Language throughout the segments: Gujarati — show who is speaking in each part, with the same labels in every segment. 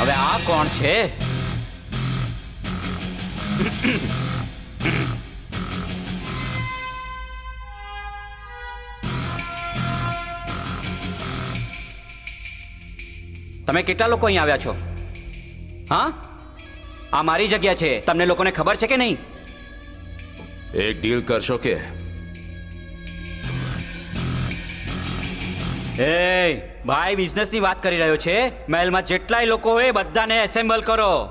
Speaker 1: હવે આ કોણ છે? તમે કેટલા લોકો અહીં આવ્યા છો? હા? આ મારી જગ્યા છે. તમને લોકોને ખબર છે કે નહીં?
Speaker 2: એક ડીલ કરશો કે?
Speaker 1: એ ભાઈ બિઝનેસની વાત કરી રહ્યો છે? મહેલમાં જેટલાય લોકો હોય, બધાને એસેમ્બલ કરો.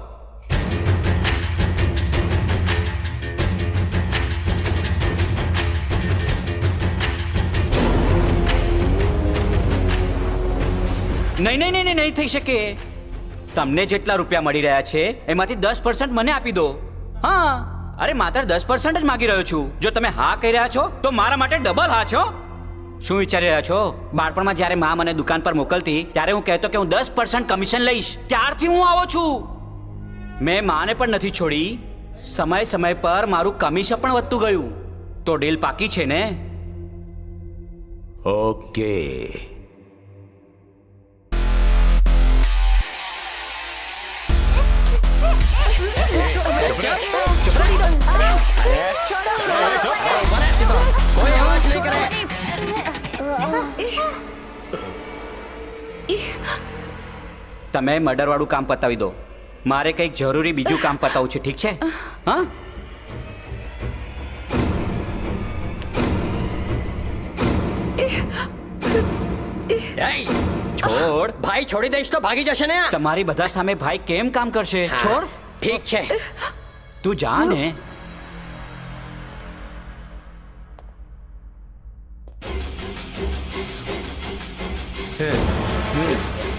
Speaker 1: નહીં નહીં નહીં નહીં થઈ શકે. તમને જેટલા રૂપિયા મળી રહ્યા છે, એમાંથી દસ પર્સન્ટ મને આપી દો. હા. અરે, માત્ર દસ પર્સન્ટ જ માગી રહ્યો છું. જો તમે હા કહી રહ્યા છો, તો મારા માટે ડબલ હા છો. શું વિચારી રહ્યા છો? બાળપણમાં જ્યારે મા મને દુકાન પર મોકલતી ત્યારે હું કહેતો કે હું દસ પર્સન્ટ કમિશન લઈશ. ત્યારથી હું આવો છું. મેં માને પણ નથી છોડી. સમય સમય પર મારું કમિશન પણ વધતું ગયું. તો ડીલ પાકી છે ને?
Speaker 2: ઓકે.
Speaker 3: કોઈ
Speaker 1: તમે મર્ડરવાળું કામ પતાવી દો. મારે કંઈક જરૂરી બીજું કામ પતાવું છે ઠીક છે? હા? છોડ.
Speaker 3: ભાઈ છોડી દઈશ તો ભાગી જશે ને
Speaker 1: તમારી બધા સામે ભાઈ કેમ કામ કરશે? છોડ.
Speaker 3: ઠીક છે.
Speaker 1: તું જા ને. Yeah.